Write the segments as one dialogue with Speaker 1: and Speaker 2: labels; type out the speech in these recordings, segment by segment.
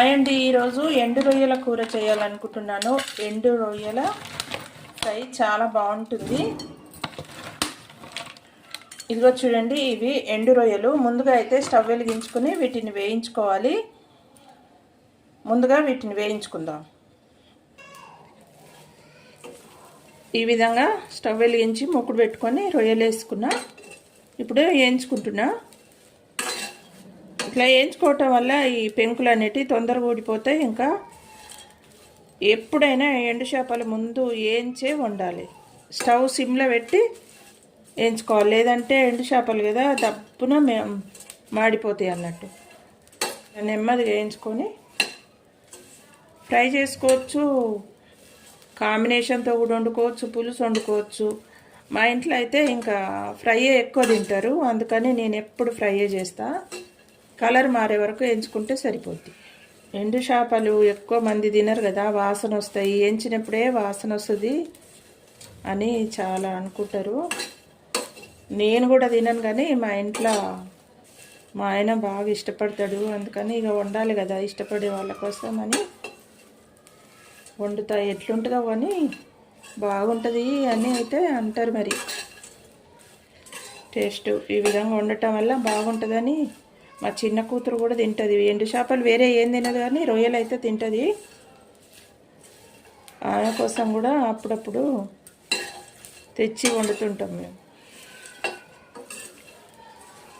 Speaker 1: And ఈరోజు ఎండు రొయ్యల కూర చేయాలనుకుంటున్నాను. ఎండు రొయ్యల ఫ్రై చాలా బాగుంటుంది. ఇదిగో చూడండి ఇవి ఎండు రొయ్యలు. ముందుగా అయితే స్టవ్ వెలిగించుకుని వీటిని వేయించుకోవాలి. ముందుగా వీటిని వేయించుకుందాం. ఈ విధంగా స్టవ్ వెలిగించి మొక్కుడు పెట్టుకొని రొయ్యలు వేసుకున్నా ఇప్పుడు వేయించుకుంటున్నా. ఇట్లా వేయించుకోవటం వల్ల ఈ పెంకులు అనేటివి తొందరగా ఊడిపోతాయి. ఇంకా ఎప్పుడైనా ఎండు చేపలు ముందు వేయించే వండాలి. స్టవ్ సిమ్లో పెట్టి వేయించుకోవాలి. లేదంటే ఎండు చేపలు కదా దప్పున మాడిపోతాయి అన్నట్టు. నెమ్మదిగా వేయించుకొని ఫ్రై చేసుకోవచ్చు. కాంబినేషన్తో కూడా వండుకోవచ్చు పులుసు వండుకోవచ్చు. మా ఇంట్లో అయితే ఇంకా ఫ్రైయే ఎక్కువ తింటారు. అందుకని నేను ఎప్పుడు ఫ్రైయే చేస్తాను కలర్ మారే వరకు ఎంచుకుంటే సరిపోద్ది. ఎండు చేపలు ఎక్కువ మంది తినరు కదా వాసన వస్తాయి. ఎంచినప్పుడే వాసన వస్తుంది అని చాలా అనుకుంటారు. నేను కూడా తినను కానీ మా ఇంట్లో మా ఆయన బాగా ఇష్టపడతాడు. అందుకని ఇక వండాలి కదా ఇష్టపడే వాళ్ళ కోసం అని. వండుతా ఎట్లుంటుందో కానీ బాగుంటుంది అని అయితే అంటారు మరి. టేస్ట్ ఈ విధంగా వండటం వల్ల బాగుంటుందని మా చిన్న కూతురు కూడా తింటుంది. ఎండు చేపలు వేరే ఏం తినదు కానీ రొయ్యలు అయితే తింటుంది. ఆమె కోసం కూడా అప్పుడప్పుడు తెచ్చి వండుతుంటాం మేము.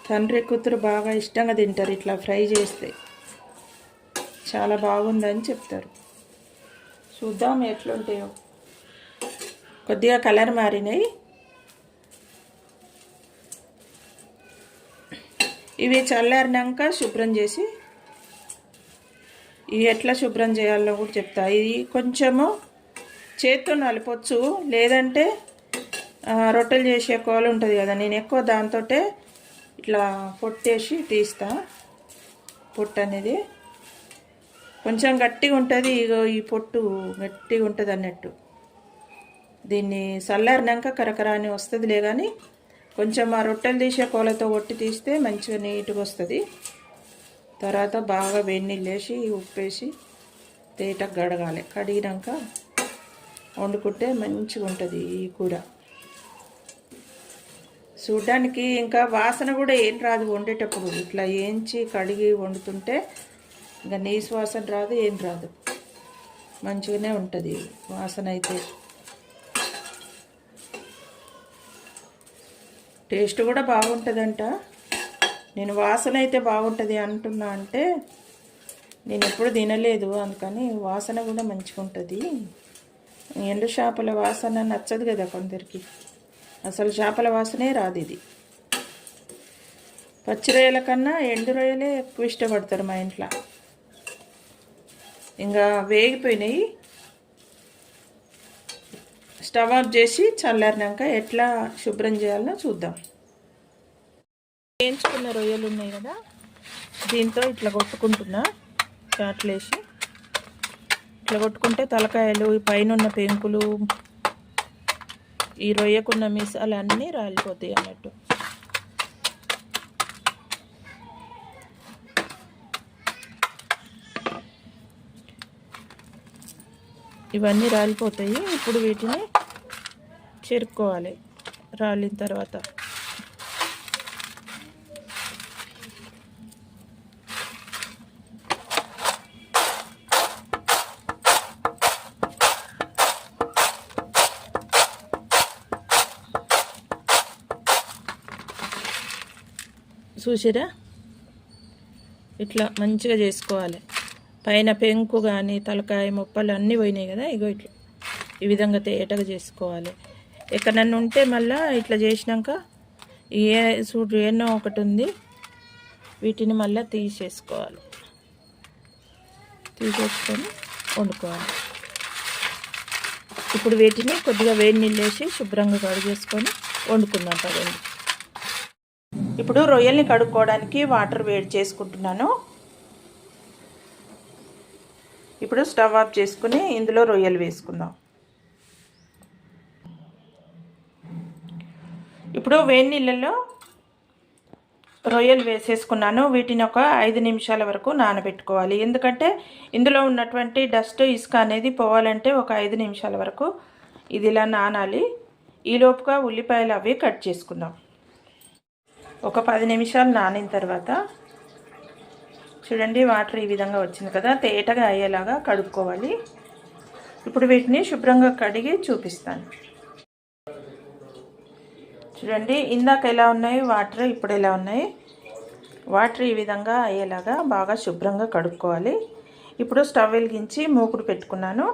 Speaker 1: తండ్రి కూతురు బాగా ఇష్టంగా తింటారు. ఇట్లా ఫ్రై చేస్తే చాలా బాగుందని చెప్తారు. చూద్దాం ఎట్లుంటాయో. కొద్దిగా కలర్ మారినాయి. ఇవి చల్లారినాక శుభ్రం చేసి ఇవి ఎట్లా శుభ్రం చేయాలో కూడా చెప్తా. ఇది కొంచెము చేత్తో నలపొచ్చు లేదంటే రొట్టెలు చేసే కోలు ఉంటుంది కదా నేను ఎక్కువ దాంతో ఇట్లా పొట్టేసి తీస్తా పొట్టు అనేది. కొంచెం గట్టిగా ఉంటుంది ఇగో ఈ పొట్టు గట్టిగా ఉంటుంది అన్నట్టు దీన్ని చల్లారినాక కరకరాని వస్తుందిలే కానీ కొంచెం ఆ రొట్టెలు తీసే కోలతో ఒట్టి తీస్తే మంచిగా నీట్గా వస్తుంది. తర్వాత బాగా వేడి నీళ్ళు వేసి ఉప్పేసి తేటకు గడగాలి. కడిగినాక వండుకుంటే మంచిగా ఉంటుంది ఈ కూర. చూడ్డానికి ఇంకా వాసన కూడా ఏం రాదు వండేటప్పుడు. ఇట్లా వేయించి కడిగి వండుతుంటే ఇంకా నీసు వాసన రాదు ఏం రాదు. మంచిగానే ఉంటుంది వాసన అయితే. టేస్ట్ కూడా బాగుంటుందంట. నేను వాసన అయితే బాగుంటుంది అంటున్నా అంటే నేను ఎప్పుడు తినలేదు అందుకని వాసన కూడా మంచిగా ఉంటుంది ఎండు చేపల వాసన నచ్చదు కదా కొందరికి. అసలు చేపల వాసనే రాదు ఇది. పచ్చి రొయ్యల కన్నా ఎండు రొయ్యలే ఎక్కువ ఇష్టపడతారు మా ఇంట్లో. ఇంకా వేగిపోయినాయి. స్టవ్ ఆఫ్ చేసి చల్లారినాక ఎట్లా శుభ్రం చేయాలో చూద్దాం. వేయించుకున్న రొయ్యలు ఉన్నాయి కదా దీంతో ఇట్లా కొట్టుకుంటున్నా. చాట్లేసి ఇట్లా కొట్టుకుంటే తలకాయలు ఈ పైన ఉన్న పెంకులు ఈ రొయ్యకున్న మిసాలు అన్నీ రాలిపోతాయి అన్నట్టు. ఇవన్నీ రాలిపోతాయి. ఇప్పుడు వీటిని చేరుకోవాలి. రాలిన తర్వాత. చూసిరా? ఇట్లా మంచిగా చేసుకోవాలి. పైన పెంకు కానీ తలకాయ మొప్పలు అన్నీ పోయినాయి కదా ఇగో ఇట్లా. ఈ విధంగా తేటగా చేసుకోవాలి. ఎక్కడన్నా ఉంటే మళ్ళీ ఇట్లా చేసినాక ఏ చూడు ఎన్నో ఒకటి ఉంది. వీటిని మళ్ళీ తీసేసుకోవాలి. తీసేసుకొని వండుకోవాలి. ఇప్పుడు వీటిని కొద్దిగా వేడి నీళ్ళు వేసి శుభ్రంగా కడిగేసుకొని వండుకుందాం పదండి. ఇప్పుడు రొయ్యల్ని కడుక్కోవడానికి వాటర్ వేడి చేసుకుంటున్నాను. ఇప్పుడు స్టవ్ ఆఫ్ చేసుకుని ఇందులో రొయ్యలు వేసుకుందాం. ఇప్పుడు వేడి నీళ్ళల్లో రొయ్యలు వేసేసుకున్నాను. వీటిని ఒక ఐదు నిమిషాల వరకు నానబెట్టుకోవాలి. ఎందుకంటే ఇందులో ఉన్నటువంటి డస్ట్ ఇసుక అనేది పోవాలంటే ఒక ఐదు నిమిషాల వరకు ఇది ఇలా నానాలి. ఈలోపుగా ఉల్లిపాయలు అవి కట్ చేసుకుందాం. ఒక పది నిమిషాలు నానిన తర్వాత చూడండి వాటర్ ఈ విధంగా వచ్చింది కదా తేటగా అయ్యేలాగా కడుక్కోవాలి. ఇప్పుడు వీటిని శుభ్రంగా కడిగి చూపిస్తాను. చూడండి ఇందాక ఎలా ఉన్నాయి? వాటర్ ఇప్పుడు ఎలా ఉన్నాయి? వాటర్ ఈ విధంగా అయ్యేలాగా బాగా శుభ్రంగా కడుక్కోవాలి. ఇప్పుడు స్టవ్ వెలిగించి మూకుడు పెట్టుకున్నాను.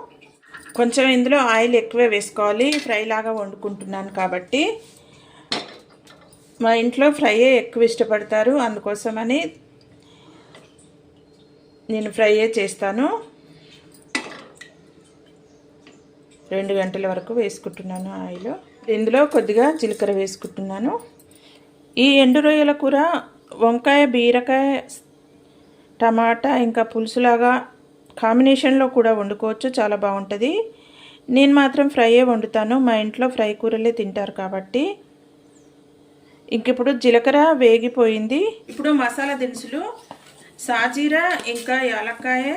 Speaker 1: కొంచెం ఇందులో ఆయిల్ ఎక్కువే వేసుకోవాలి. ఫ్రై లాగా వండుకుంటున్నాను కాబట్టి. మా ఇంట్లో ఫ్రైయే ఎక్కువ ఇష్టపడతారు అందుకోసమని నేను ఫ్రైయే చేస్తాను. రెండు గంటల వరకు వేసుకుంటున్నాను ఆయిల్. ఇందులో కొద్దిగా జీలకర్ర వేసుకుంటున్నాను. ఈ ఎండు రొయ్యల కూర వంకాయ బీరకాయ టమాటా ఇంకా పులుసులాగా కాంబినేషన్లో కూడా వండుకోవచ్చు. చాలా బాగుంటుంది. నేను మాత్రం ఫ్రైయే వండుతాను. మా ఇంట్లో ఫ్రై కూరలే తింటారు కాబట్టి. ఇంక ఇప్పుడు జీలకర్ర వేగిపోయింది. ఇప్పుడు మసాలా దినుసులు సాజీరా ఇంకా యాలక్కాయ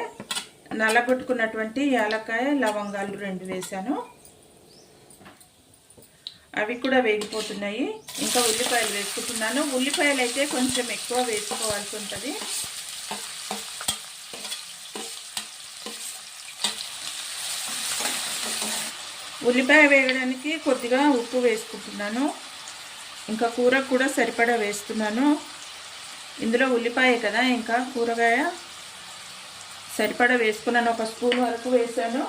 Speaker 1: నల్లగొట్టుకున్నటువంటి యాలక్కాయ లవంగాలు రెండు వేసాను. అవి కూడా వేగిపోతున్నాయి. ఇంకా ఉల్లిపాయలు వేసుకుంటున్నాను. ఉల్లిపాయలు అయితే కొంచెం ఎక్కువ వేసుకోవాల్సి ఉంటుంది. ఉల్లిపాయ వేయడానికి కొద్దిగా ఉప్పు వేసుకుంటున్నాను. ఇంకా కూర కూడా సరిపడా వేస్తున్నాను. ఇందులో ఉల్లిపాయ కదా ఇంకా కూరగాయ సరిపడా వేసుకున్నాను. ఒక స్పూన్ వరకు వేసాను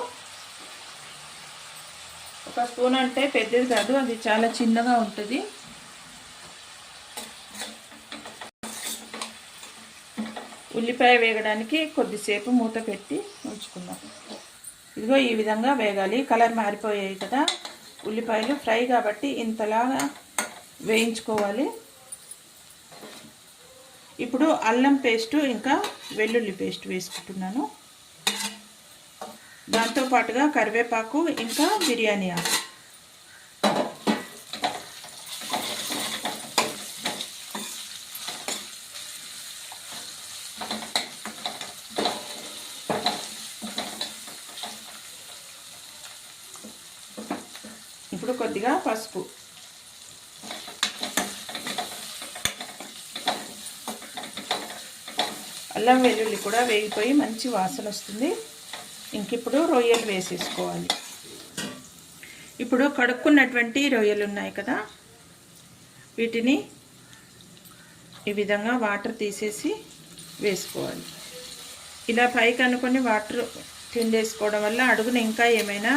Speaker 1: ఒక స్పూన్ అంటే పెద్దది కాదు అది చాలా చిన్నగా ఉంటుంది. ఉల్లిపాయ వేగడానికి కొద్దిసేపు మూత పెట్టి ఉంచుకుందాం. ఇదిగో ఈ విధంగా వేగాలి. కలర్ మారిపోయాయి కదా. ఉల్లిపాయలు ఫ్రై కాబట్టి ఇంతలాగా వేయించుకోవాలి. ఇప్పుడు అల్లం పేస్టు ఇంకా వెల్లుల్లి పేస్ట్ వేసుకుంటున్నాను. దాంతోపాటుగా కరివేపాకు ఇంకా బిర్యానీ ఆకు. ఇప్పుడు కొద్దిగా పసుపు. అల్లం వెల్లుల్లి కూడా వేగిపోయి మంచి వాసన వస్తుంది ఇంక ఇప్పుడు రొయ్యలు వేసేసుకోవాలి. ఇప్పుడు కడుక్కున్నటువంటి రొయ్యలు ఉన్నాయి కదా వీటిని ఈ విధంగా వాటర్ తీసేసి వేసుకోవాలి. ఇలా పైకి అనుకొని వాటర్ తిండేసుకోవడం వల్ల అడుగున ఇంకా ఏమైనా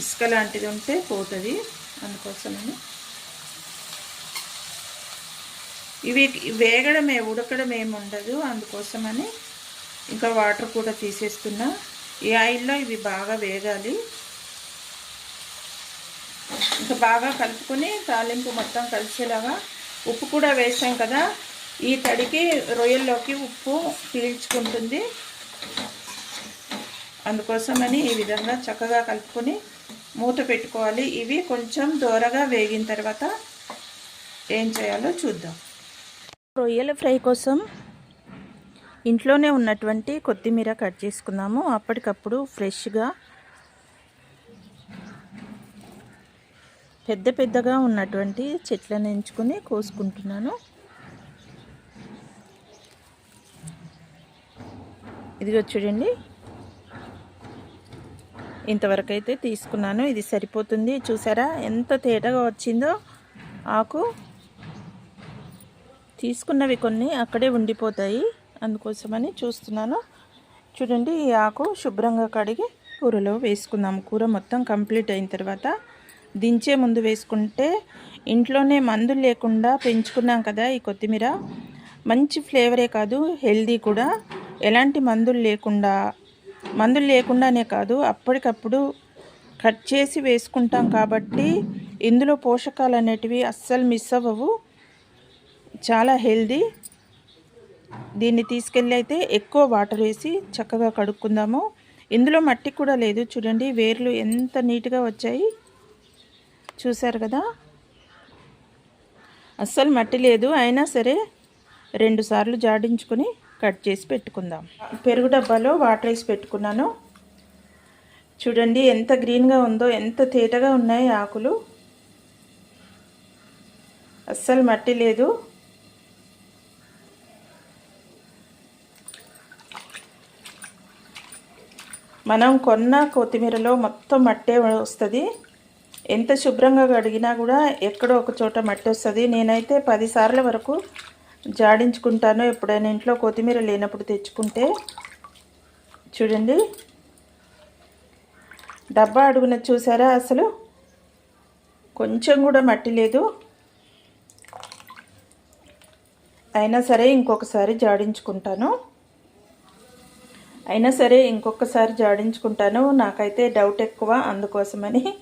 Speaker 1: ఇసుక లాంటిది ఉంటే పోతుంది అందుకోసమని. ఇవి వేగడమే ఉడకడం ఏమి ఉండదు అందుకోసమని ఇంకా వాటర్ కూడా తీసేస్తున్నా. ఈ ఆయిల్లో ఇవి బాగా వేగాలి. ఇంకా బాగా కలుపుకొని తాలింపు మొత్తం కలిసేలాగా ఉప్పు కూడా వేసాం కదా. ఈ తడికి రొయ్యల్లోకి ఉప్పు పీల్చుకుంటుంది. అందుకోసమని ఈ విధంగా చక్కగా కలుపుకొని మూత పెట్టుకోవాలి. ఇవి కొంచెం దూరగా వేగిన తర్వాత ఏం చేయాలో చూద్దాం. రొయ్యల ఫ్రై కోసం ఇంట్లోనే ఉన్నటువంటి కొత్తిమీర కట్ చేసుకున్నాము. అప్పటికప్పుడు ఫ్రెష్గా పెద్ద పెద్దగా ఉన్నటువంటి చెట్లను ఎంచుకొని కోసుకుంటున్నాను. ఇదిగో చూడండి. ఇంతవరకు అయితే తీసుకున్నాను. ఇది సరిపోతుంది. చూసారా? ఎంత తేటగా వచ్చిందో ఆకు. తీసుకున్నవి కొన్ని అక్కడే ఉండిపోతాయి. అందుకోసమని చూస్తున్నాను. చూడండి ఈ ఆకు శుభ్రంగా కడిగి కూరలో వేసుకుందాం కూర మొత్తం కంప్లీట్ అయిన తర్వాత దించే ముందు వేసుకుంటే ఇంట్లోనే మందులు లేకుండా పెంచుకున్నాం కదా ఈ కొత్తిమీర. మంచి ఫ్లేవరే కాదు హెల్దీ కూడా. ఎలాంటి మందులు లేకుండా మందులు లేకుండానే కాదు అప్పటికప్పుడు కట్ చేసి వేసుకుంటాం కాబట్టి ఇందులో పోషకాలు అనేటివి అస్సలు మిస్ అవ్వవు. చాలా హెల్దీ దీన్ని తీసుకెళ్ళి అయితే ఎక్కువ వాటర్ వేసి చక్కగా కడుక్కుందాము. ఇందులో మట్టి కూడా లేదు చూడండి వేర్లు ఎంత నీట్గా వచ్చాయి. చూశారు కదా? అస్సలు మట్టి లేదు అయినా సరే రెండు సార్లు జాడించుకొని కట్ చేసి పెట్టుకుందాం. పెరుగు డబ్బాలో వాటర్ వేసి పెట్టుకున్నాను. చూడండి ఎంత గ్రీన్గా ఉందో ఎంత తేటగా ఉన్నాయి ఆకులు. అస్సలు మట్టి లేదు. మనం కొన్న కొత్తిమీరలో మొత్తం మట్టే వస్తుంది. ఎంత శుభ్రంగా కడిగినా కూడా ఎక్కడో ఒక చోట మట్టి వస్తుంది. నేనైతే పదిసార్ల వరకు జాడించుకుంటాను ఎప్పుడైనా ఇంట్లో కొత్తిమీర లేనప్పుడు తెచ్చుకుంటే. చూడండి. డబ్బా అడుగున చూసారా అసలు? కొంచెం కూడా మట్టి లేదు. అయినా సరే ఇంకొకసారి జాడించుకుంటాను. అయినా సరే ఇంకొకసారి జాడించుకుంటాను. నాకైతే డౌట్ ఎక్కువ. అందుకోసమని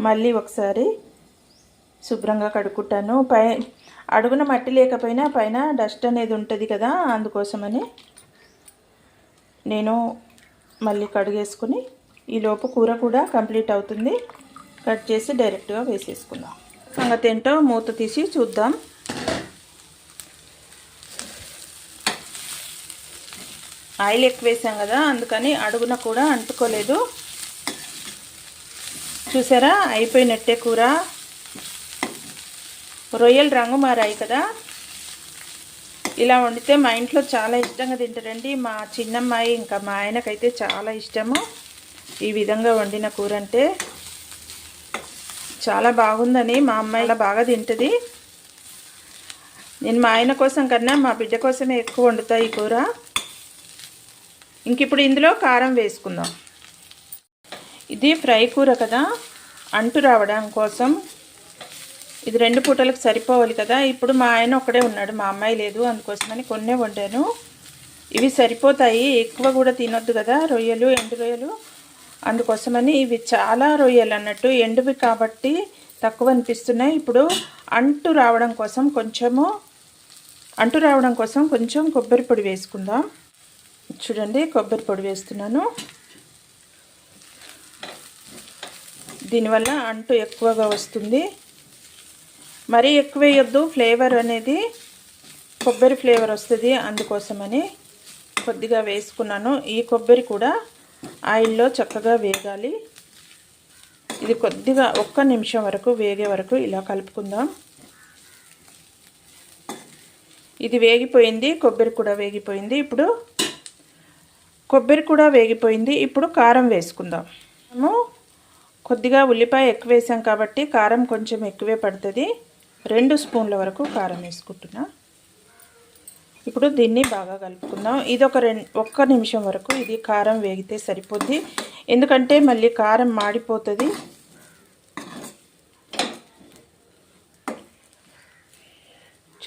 Speaker 1: మళ్ళీ ఒకసారి శుభ్రంగా కడుక్కుంటాను. పై అడుగున మట్టి లేకపోయినా పైన డస్ట్ అనేది ఉంటుంది కదా అందుకోసమని నేను మళ్ళీ కడిగేసుకుని ఈలోపు కూర కూడా కంప్లీట్ అవుతుంది. కట్ చేసి డైరెక్ట్గా వేసేసుకుందాం. సంగతి ఏంటో మూత తీసి చూద్దాం. ఆయిల్ ఎక్కువ వేసాం కదా అందుకని అడుగున కూడా అంటుకోలేదు. చూసారా? అయిపోయినట్టే కూర. రొయ్యలు రంగు మారాయి కదా. ఇలా వండితే మా ఇంట్లో చాలా ఇష్టంగా తింటారండి. మా చిన్నమ్మాయి ఇంకా మా ఆయనకైతే చాలా ఇష్టము. ఈ విధంగా వండిన కూర అంటే చాలా బాగుందని మా అమ్మాయి ఇలా బాగా తింటుంది. నేను మా ఆయన కోసం కన్నా మా బిడ్డ కోసమే ఎక్కువ వండుతా ఈ కూర. ఇంక ఇప్పుడు ఇందులో కారం వేసుకుందాం. ఇది ఫ్రై కూర కదా? అంటు రావడం కోసం. ఇది రెండు పూటలకు సరిపోవాలి కదా? ఇప్పుడు మా ఆయన ఒక్కడే ఉన్నాడు మా అమ్మాయి లేదు అందుకోసమని కొన్నే వండాను. ఇవి సరిపోతాయి ఎక్కువ కూడా తినొద్దు కదా? రొయ్యలు ఎండు రొయ్యలు. అందుకోసమని ఇవి చాలా రొయ్యలు అన్నట్టు ఎండువి కాబట్టి తక్కువ అనిపిస్తున్నాయి. ఇప్పుడు అంటు రావడం కోసం కొంచెము అంటు రావడం కోసం కొంచెం కొబ్బరి పొడి వేసుకుందాం. చూడండి కొబ్బరి పొడి వేస్తున్నాను. దీనివల్ల అంటు ఎక్కువగా వస్తుంది. మరీ ఎక్కువ వేయొద్దు ఫ్లేవర్ అనేది కొబ్బరి ఫ్లేవర్ వస్తుంది అందుకోసమని కొద్దిగా వేసుకున్నాను. ఈ కొబ్బరి కూడా ఆయిల్లో చక్కగా వేగాలి. ఇది కొద్దిగా ఒక్క నిమిషం వరకు వేగే వరకు ఇలా కలుపుకుందాం. ఇది వేగిపోయింది కొబ్బరి కూడా వేగిపోయింది. ఇప్పుడు కొబ్బరి కూడా వేగిపోయింది. ఇప్పుడు కారం వేసుకుందాం. మనము కొద్దిగా ఉల్లిపాయ ఎక్కువ వేసాం కాబట్టి కారం కొంచెం ఎక్కువే పడుతుంది. రెండు స్పూన్ల వరకు కారం వేసుకుంటున్నా. ఇప్పుడు దీన్ని బాగా కలుపుకుందాం. ఇది ఒక రెండు ఒక్క నిమిషం వరకు ఇది కారం వేగితే సరిపోద్ది. ఎందుకంటే మళ్ళీ కారం మాడిపోతుంది.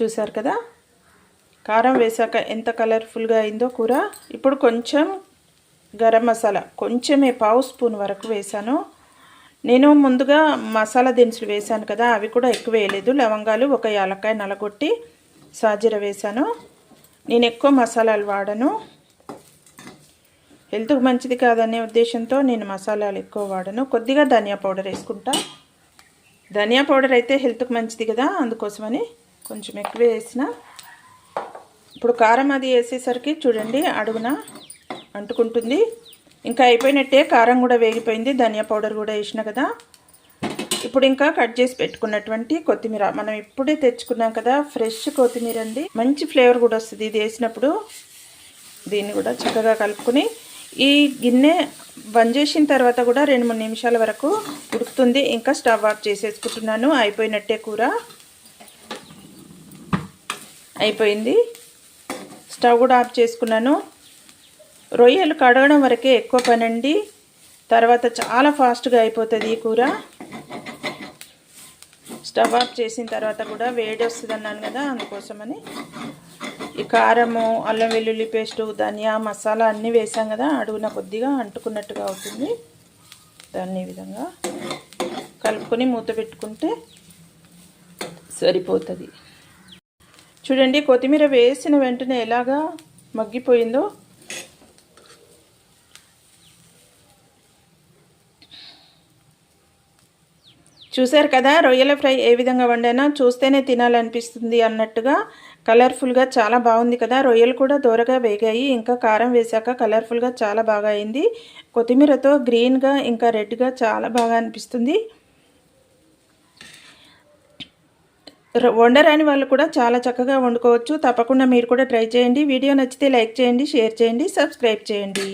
Speaker 1: చూసారు కదా? కారం వేసాక ఎంత కలర్ఫుల్గా అయిందో కూర. ఇప్పుడు కొంచెం గరం మసాలా. కొంచెమే పావు స్పూన్ వరకు వేసాను. నేను ముందుగా మసాలా దినుసులు వేసాను కదా అవి కూడా ఎక్కువ వేయలేదు. లవంగాలు ఒక యాలక్కాయ నలగొట్టి సాజీర వేసాను. నేను ఎక్కువ మసాలాలు వాడను. హెల్త్కి మంచిది కాదనే ఉద్దేశంతో నేను మసాలాలు ఎక్కువ వాడను. కొద్దిగా ధనియా పౌడర్ వేసుకుంటా. ధనియా పౌడర్ అయితే హెల్త్కి మంచిది కదా అందుకోసమని కొంచెం ఎక్కువ వేసిన. ఇప్పుడు కారం అది వేసేసరికి చూడండి అడుగున అంటుకుంటుంది. ఇంకా అయిపోయినట్టే కారం కూడా వేగిపోయింది ధనియా పౌడర్ కూడా వేసిన కదా. ఇప్పుడు ఇంకా కట్ చేసి పెట్టుకున్నటువంటి కొత్తిమీర. మనం ఇప్పుడే తెచ్చుకున్నాం కదా ఫ్రెష్ కొత్తిమీర అండి. మంచి ఫ్లేవర్ కూడా వస్తుంది ఇది వేసినప్పుడు. దీన్ని కూడా చక్కగా కలుపుకొని ఈ గిన్నె బంద్ చేసిన తర్వాత కూడా రెండు మూడు నిమిషాల వరకు ఉడుకుతుంది. ఇంకా స్టవ్ ఆఫ్ చేసేసుకుంటున్నాను. అయిపోయినట్టే కూర. అయిపోయింది. స్టవ్ కూడా ఆఫ్ చేసుకున్నాను. రొయ్యలు కడగడం వరకే ఎక్కువ పని అండి తర్వాత చాలా ఫాస్ట్గా అయిపోతుంది ఈ కూర. స్టవ్ ఆఫ్ చేసిన తర్వాత కూడా వేడి వస్తుంది అన్నాను కదా అందుకోసమని. ఈ కారము అల్లం వెల్లుల్లి పేస్టు ధనియా మసాలా అన్నీ వేసాం కదా అడుగున కొద్దిగా అంటుకున్నట్టుగా అవుతుంది. దాన్ని ఈ విధంగా కలుపుకొని మూత పెట్టుకుంటే సరిపోతుంది. చూడండి కొత్తిమీర వేసిన వెంటనే ఎలాగా మగ్గిపోయిందో. చూశారు కదా రొయ్యల ఫ్రై ఏ విధంగా వండానో చూస్తేనే తినాలనిపిస్తుంది అన్నట్టుగా కలర్ఫుల్గా చాలా బాగుంది కదా. రొయ్యలు కూడా దూరగా వేగాయి ఇంకా కారం వేశాక కలర్ఫుల్గా చాలా బాగా అయింది. కొత్తిమీరతో గ్రీన్గా ఇంకా రెడ్గా చాలా బాగా అనిపిస్తుంది. వండరాని వాళ్ళు కూడా చాలా చక్కగా వండుకోవచ్చు. తప్పకుండా మీరు కూడా ట్రై చేయండి. వీడియో నచ్చితే లైక్ చేయండి షేర్ చేయండి సబ్స్క్రైబ్ చేయండి.